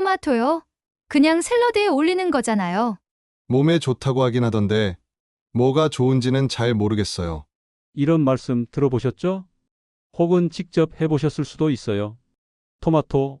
토마토요? 그냥 샐러드에 올리는 거잖아요. 몸에 좋다고 하긴 하던데 뭐가 좋은지는 잘 모르겠어요. 이런 말씀 들어보셨죠? 혹은 직접 해보셨을 수도 있어요. 토마토.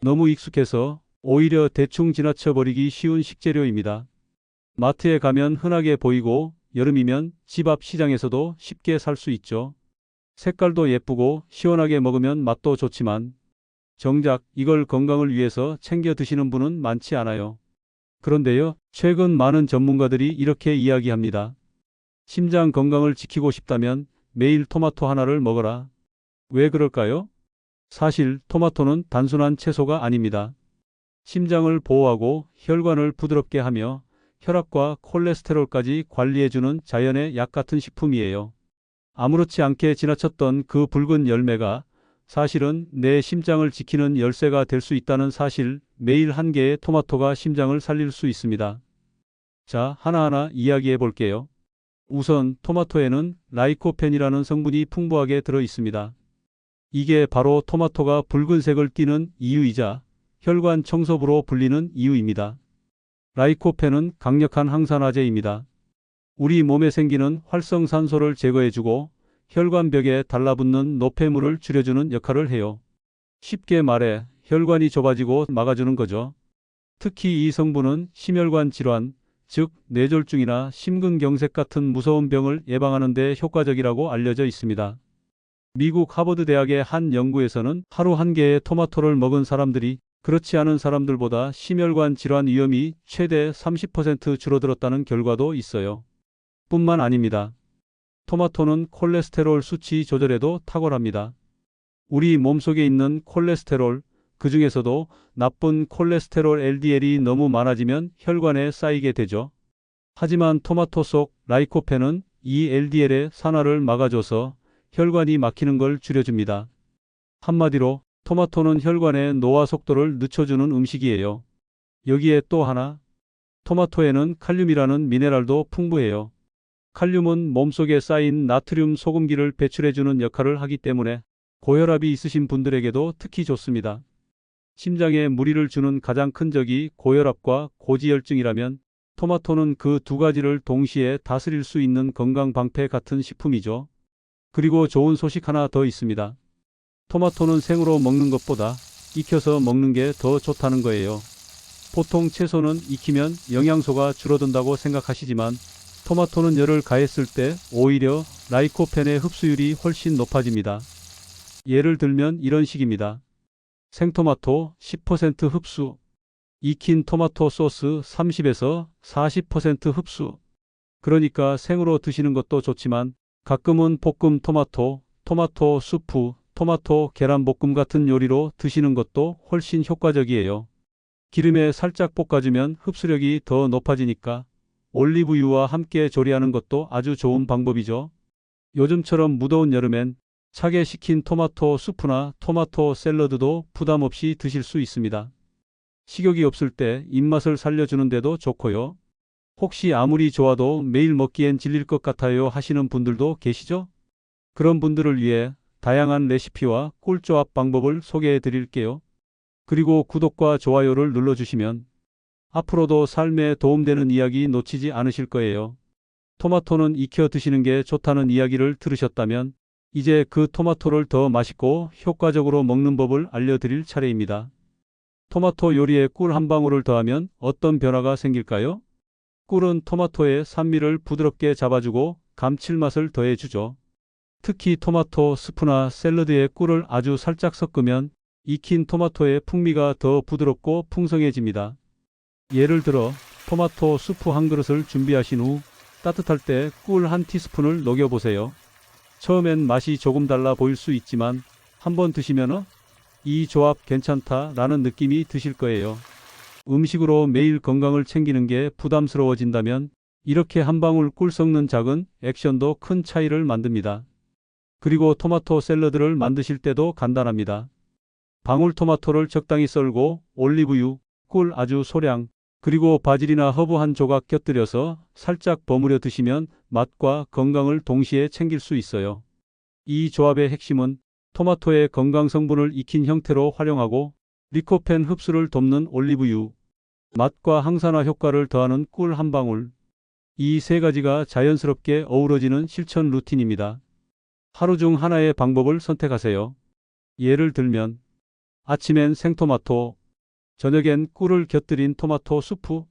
너무 익숙해서 오히려 대충 지나쳐버리기 쉬운 식재료입니다. 마트에 가면 흔하게 보이고 여름이면 집 앞 시장에서도 쉽게 살 수 있죠. 색깔도 예쁘고 시원하게 먹으면 맛도 좋지만 정작 이걸 건강을 위해서 챙겨 드시는 분은 많지 않아요. 그런데요, 최근 많은 전문가들이 이렇게 이야기합니다. 심장 건강을 지키고 싶다면 매일 토마토 하나를 먹어라. 왜 그럴까요? 사실 토마토는 단순한 채소가 아닙니다. 심장을 보호하고 혈관을 부드럽게 하며 혈압과 콜레스테롤까지 관리해주는 자연의 약 같은 식품이에요. 아무렇지 않게 지나쳤던 그 붉은 열매가 사실은 내 심장을 지키는 열쇠가 될 수 있다는 사실, 매일 한 개의 토마토가 심장을 살릴 수 있습니다. 자, 하나하나 이야기해 볼게요. 우선 토마토에는 라이코펜이라는 성분이 풍부하게 들어 있습니다. 이게 바로 토마토가 붉은색을 띠는 이유이자 혈관 청소부로 불리는 이유입니다. 라이코펜은 강력한 항산화제입니다. 우리 몸에 생기는 활성산소를 제거해주고 혈관벽에 달라붙는 노폐물을 줄여주는 역할을 해요. 쉽게 말해 혈관이 좁아지고 막아주는 거죠. 특히 이 성분은 심혈관 질환, 즉 뇌졸중이나 심근경색 같은 무서운 병을 예방하는 데 효과적이라고 알려져 있습니다. 미국 하버드 대학의 한 연구에서는 하루 한 개의 토마토를 먹은 사람들이 그렇지 않은 사람들보다 심혈관 질환 위험이 최대 30% 줄어들었다는 결과도 있어요. 뿐만 아닙니다. 토마토는 콜레스테롤 수치 조절에도 탁월합니다. 우리 몸속에 있는 콜레스테롤, 그 중에서도 나쁜 콜레스테롤 LDL이 너무 많아지면 혈관에 쌓이게 되죠. 하지만 토마토 속 라이코펜은 이 LDL의 산화를 막아줘서 혈관이 막히는 걸 줄여줍니다. 한마디로 토마토는 혈관의 노화 속도를 늦춰주는 음식이에요. 여기에 또 하나, 토마토에는 칼륨이라는 미네랄도 풍부해요. 칼륨은 몸속에 쌓인 나트륨 소금기를 배출해주는 역할을 하기 때문에 고혈압이 있으신 분들에게도 특히 좋습니다. 심장에 무리를 주는 가장 큰 적이 고혈압과 고지혈증이라면 토마토는 그 두 가지를 동시에 다스릴 수 있는 건강 방패 같은 식품이죠. 그리고 좋은 소식 하나 더 있습니다. 토마토는 생으로 먹는 것보다 익혀서 먹는 게 더 좋다는 거예요. 보통 채소는 익히면 영양소가 줄어든다고 생각하시지만 토마토는 열을 가했을 때 오히려 라이코펜의 흡수율이 훨씬 높아집니다. 예를 들면 이런 식입니다. 생토마토 10% 흡수, 익힌 토마토 소스 30에서 40% 흡수. 그러니까 생으로 드시는 것도 좋지만 가끔은 볶음 토마토, 토마토 수프, 토마토 계란 볶음 같은 요리로 드시는 것도 훨씬 효과적이에요. 기름에 살짝 볶아주면 흡수력이 더 높아지니까 올리브유와 함께 조리하는 것도 아주 좋은 방법이죠. 요즘처럼 무더운 여름엔 차게 식힌 토마토 수프나 토마토 샐러드도 부담 없이 드실 수 있습니다. 식욕이 없을 때 입맛을 살려주는데도 좋고요. 혹시 아무리 좋아도 매일 먹기엔 질릴 것 같아요 하시는 분들도 계시죠? 그런 분들을 위해 다양한 레시피와 꿀조합 방법을 소개해 드릴게요. 그리고 구독과 좋아요를 눌러주시면 앞으로도 삶에 도움되는 이야기 놓치지 않으실 거예요. 토마토는 익혀 드시는 게 좋다는 이야기를 들으셨다면 이제 그 토마토를 더 맛있고 효과적으로 먹는 법을 알려드릴 차례입니다. 토마토 요리에 꿀 한 방울을 더하면 어떤 변화가 생길까요? 꿀은 토마토의 산미를 부드럽게 잡아주고 감칠맛을 더해주죠. 특히 토마토 스프나 샐러드에 꿀을 아주 살짝 섞으면 익힌 토마토의 풍미가 더 부드럽고 풍성해집니다. 예를 들어 토마토 수프 한 그릇을 준비하신 후 따뜻할 때 꿀 한 티스푼을 녹여보세요. 처음엔 맛이 조금 달라 보일 수 있지만 한번 드시면 어? 이 조합 괜찮다 라는 느낌이 드실 거예요. 음식으로 매일 건강을 챙기는 게 부담스러워진다면 이렇게 한 방울 꿀 섞는 작은 액션도 큰 차이를 만듭니다. 그리고 토마토 샐러드를 만드실 때도 간단합니다. 방울토마토를 적당히 썰고 올리브유, 꿀 아주 소량, 그리고 바질이나 허브 한 조각 곁들여서 살짝 버무려 드시면 맛과 건강을 동시에 챙길 수 있어요. 이 조합의 핵심은 토마토의 건강 성분을 익힌 형태로 활용하고 리코펜 흡수를 돕는 올리브유, 맛과 항산화 효과를 더하는 꿀 한 방울. 이 세 가지가 자연스럽게 어우러지는 실천 루틴입니다. 하루 중 하나의 방법을 선택하세요. 예를 들면 아침엔 생토마토, 저녁엔 꿀을 곁들인 토마토 수프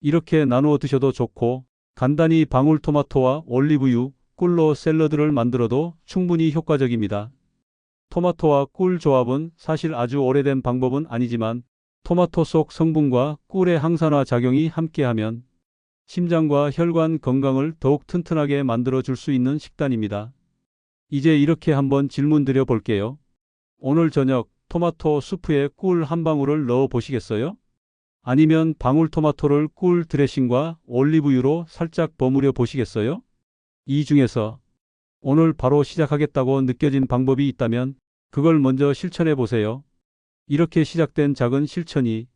이렇게 나누어 드셔도 좋고 간단히 방울토마토와 올리브유, 꿀로 샐러드를 만들어도 충분히 효과적입니다. 토마토와 꿀 조합은 사실 아주 오래된 방법은 아니지만 토마토 속 성분과 꿀의 항산화 작용이 함께하면 심장과 혈관 건강을 더욱 튼튼하게 만들어 줄 수 있는 식단입니다. 이제 이렇게 한번 질문 드려 볼게요. 오늘 저녁 토마토 수프에 꿀 한 방울을 넣어 보시겠어요? 아니면 방울토마토를 꿀 드레싱과 올리브유로 살짝 버무려 보시겠어요? 이 중에서 오늘 바로 시작하겠다고 느껴진 방법이 있다면 그걸 먼저 실천해 보세요. 이렇게 시작된 작은 실천이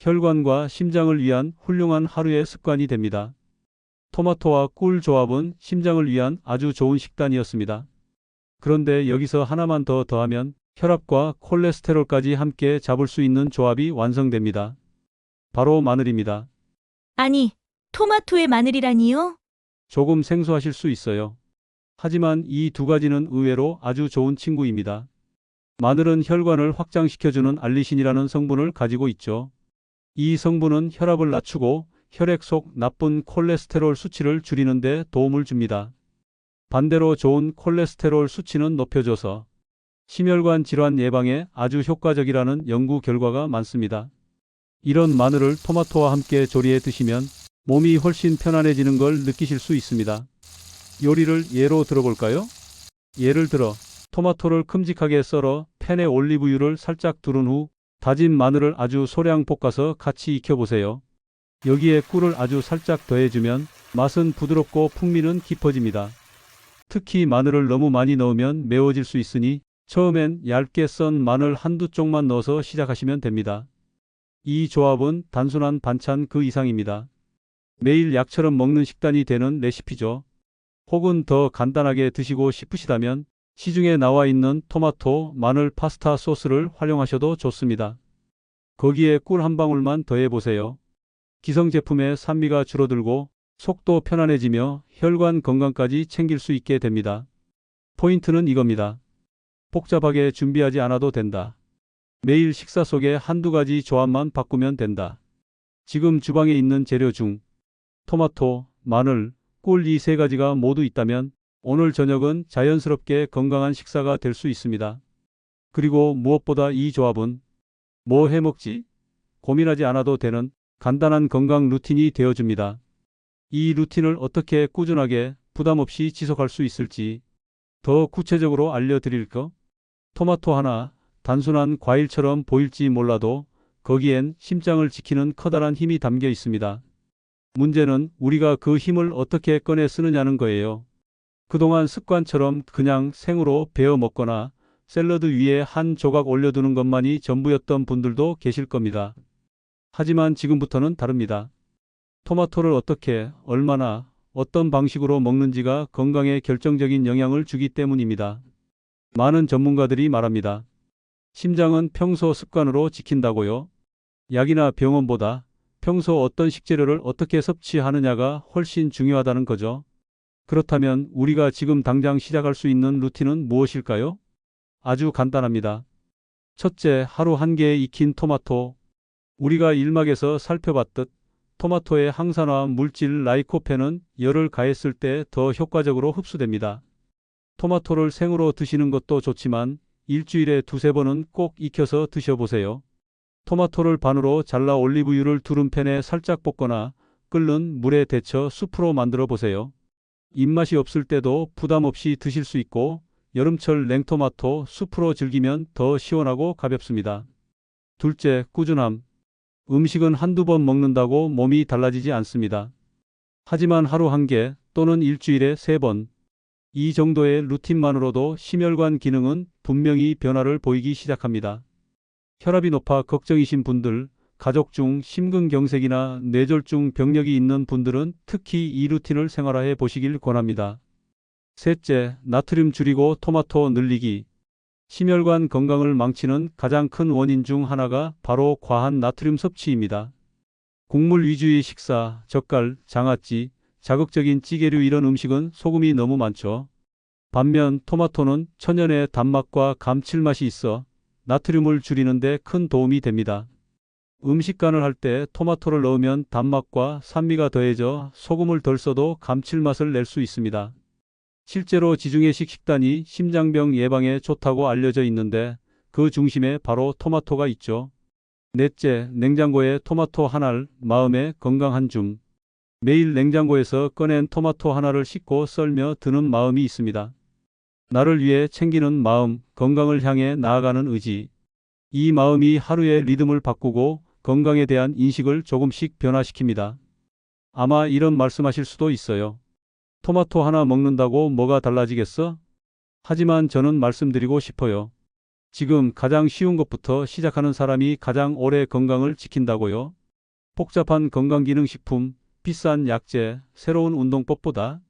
혈관과 심장을 위한 훌륭한 하루의 습관이 됩니다. 토마토와 꿀 조합은 심장을 위한 아주 좋은 식단이었습니다. 그런데 여기서 하나만 더 더하면 혈압과 콜레스테롤까지 함께 잡을 수 있는 조합이 완성됩니다. 바로 마늘입니다. 아니, 토마토에 마늘이라니요? 조금 생소하실 수 있어요. 하지만 이 두 가지는 의외로 아주 좋은 친구입니다. 마늘은 혈관을 확장시켜주는 알리신이라는 성분을 가지고 있죠. 이 성분은 혈압을 낮추고 혈액 속 나쁜 콜레스테롤 수치를 줄이는 데 도움을 줍니다. 반대로 좋은 콜레스테롤 수치는 높여줘서 심혈관 질환 예방에 아주 효과적이라는 연구 결과가 많습니다. 이런 마늘을 토마토와 함께 조리해 드시면 몸이 훨씬 편안해지는 걸 느끼실 수 있습니다. 요리를 예로 들어볼까요? 예를 들어 토마토를 큼직하게 썰어 팬에 올리브유를 살짝 두른 후 다진 마늘을 아주 소량 볶아서 같이 익혀보세요. 여기에 꿀을 아주 살짝 더해주면 맛은 부드럽고 풍미는 깊어집니다. 특히 마늘을 너무 많이 넣으면 매워질 수 있으니 처음엔 얇게 썬 마늘 한두 쪽만 넣어서 시작하시면 됩니다. 이 조합은 단순한 반찬 그 이상입니다. 매일 약처럼 먹는 식단이 되는 레시피죠. 혹은 더 간단하게 드시고 싶으시다면 시중에 나와 있는 토마토, 마늘 파스타 소스를 활용하셔도 좋습니다. 거기에 꿀 한 방울만 더해 보세요. 기성 제품의 산미가 줄어들고 속도 편안해지며 혈관 건강까지 챙길 수 있게 됩니다. 포인트는 이겁니다. 복잡하게 준비하지 않아도 된다. 매일 식사 속에 한두 가지 조합만 바꾸면 된다. 지금 주방에 있는 재료 중 토마토, 마늘, 꿀 이 세 가지가 모두 있다면 오늘 저녁은 자연스럽게 건강한 식사가 될 수 있습니다. 그리고 무엇보다 이 조합은 뭐 해 먹지? 고민하지 않아도 되는 간단한 건강 루틴이 되어줍니다. 이 루틴을 어떻게 꾸준하게 부담 없이 지속할 수 있을지 더 구체적으로 알려드릴까? 토마토 하나, 단순한 과일처럼 보일지 몰라도 거기엔 심장을 지키는 커다란 힘이 담겨 있습니다. 문제는 우리가 그 힘을 어떻게 꺼내 쓰느냐는 거예요. 그동안 습관처럼 그냥 생으로 베어 먹거나 샐러드 위에 한 조각 올려두는 것만이 전부였던 분들도 계실 겁니다. 하지만 지금부터는 다릅니다. 토마토를 어떻게, 얼마나, 어떤 방식으로 먹는지가 건강에 결정적인 영향을 주기 때문입니다. 많은 전문가들이 말합니다. 심장은 평소 습관으로 지킨다고요. 약이나 병원보다 평소 어떤 식재료를 어떻게 섭취하느냐가 훨씬 중요하다는 거죠. 그렇다면 우리가 지금 당장 시작할 수 있는 루틴은 무엇일까요? 아주 간단합니다. 첫째, 하루 한 개의 익힌 토마토. 우리가 일막에서 살펴봤듯 토마토의 항산화 물질 라이코펜은 열을 가했을 때 더 효과적으로 흡수됩니다. 토마토를 생으로 드시는 것도 좋지만 일주일에 두세 번은 꼭 익혀서 드셔보세요. 토마토를 반으로 잘라 올리브유를 두른 팬에 살짝 볶거나 끓는 물에 데쳐 수프로 만들어 보세요. 입맛이 없을 때도 부담 없이 드실 수 있고 여름철 냉토마토 수프로 즐기면 더 시원하고 가볍습니다. 둘째, 꾸준함. 음식은 한두 번 먹는다고 몸이 달라지지 않습니다. 하지만 하루 한 개 또는 일주일에 세 번, 이 정도의 루틴만으로도 심혈관 기능은 분명히 변화를 보이기 시작합니다. 혈압이 높아 걱정이신 분들, 가족 중 심근경색이나 뇌졸중 병력이 있는 분들은 특히 이 루틴을 생활화해 보시길 권합니다. 셋째, 나트륨 줄이고 토마토 늘리기. 심혈관 건강을 망치는 가장 큰 원인 중 하나가 바로 과한 나트륨 섭취입니다. 국물 위주의 식사, 젓갈, 장아찌, 자극적인 찌개류 이런 음식은 소금이 너무 많죠. 반면 토마토는 천연의 단맛과 감칠맛이 있어 나트륨을 줄이는데 큰 도움이 됩니다. 음식 간을 할 때 토마토를 넣으면 단맛과 산미가 더해져 소금을 덜 써도 감칠맛을 낼 수 있습니다. 실제로 지중해식 식단이 심장병 예방에 좋다고 알려져 있는데 그 중심에 바로 토마토가 있죠. 넷째, 냉장고에 토마토 하나를 마음에 건강 한 줌. 매일 냉장고에서 꺼낸 토마토 하나를 씻고 썰며 드는 마음이 있습니다. 나를 위해 챙기는 마음, 건강을 향해 나아가는 의지. 이 마음이 하루의 리듬을 바꾸고 건강에 대한 인식을 조금씩 변화시킵니다. 아마 이런 말씀하실 수도 있어요. 토마토 하나 먹는다고 뭐가 달라지겠어? 하지만 저는 말씀드리고 싶어요. 지금 가장 쉬운 것부터 시작하는 사람이 가장 오래 건강을 지킨다고요. 복잡한 건강기능식품, 비싼 약제, 새로운 운동법보다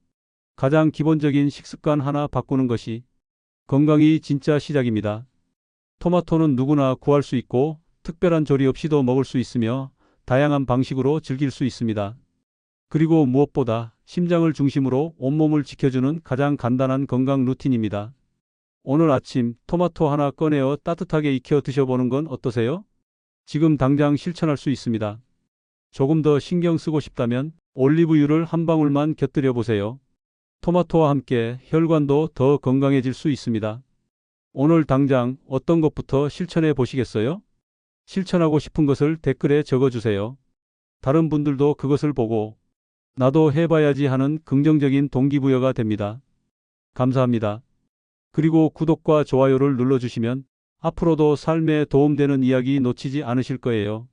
가장 기본적인 식습관 하나 바꾸는 것이 건강이 진짜 시작입니다. 토마토는 누구나 구할 수 있고 특별한 조리 없이도 먹을 수 있으며 다양한 방식으로 즐길 수 있습니다. 그리고 무엇보다 심장을 중심으로 온몸을 지켜주는 가장 간단한 건강 루틴입니다. 오늘 아침 토마토 하나 꺼내어 따뜻하게 익혀 드셔보는 건 어떠세요? 지금 당장 실천할 수 있습니다. 조금 더 신경 쓰고 싶다면 올리브유를 한 방울만 곁들여 보세요. 토마토와 함께 혈관도 더 건강해질 수 있습니다. 오늘 당장 어떤 것부터 실천해 보시겠어요? 실천하고 싶은 것을 댓글에 적어주세요. 다른 분들도 그것을 보고 나도 해봐야지 하는 긍정적인 동기부여가 됩니다. 감사합니다. 그리고 구독과 좋아요를 눌러주시면 앞으로도 삶에 도움되는 이야기 놓치지 않으실 거예요.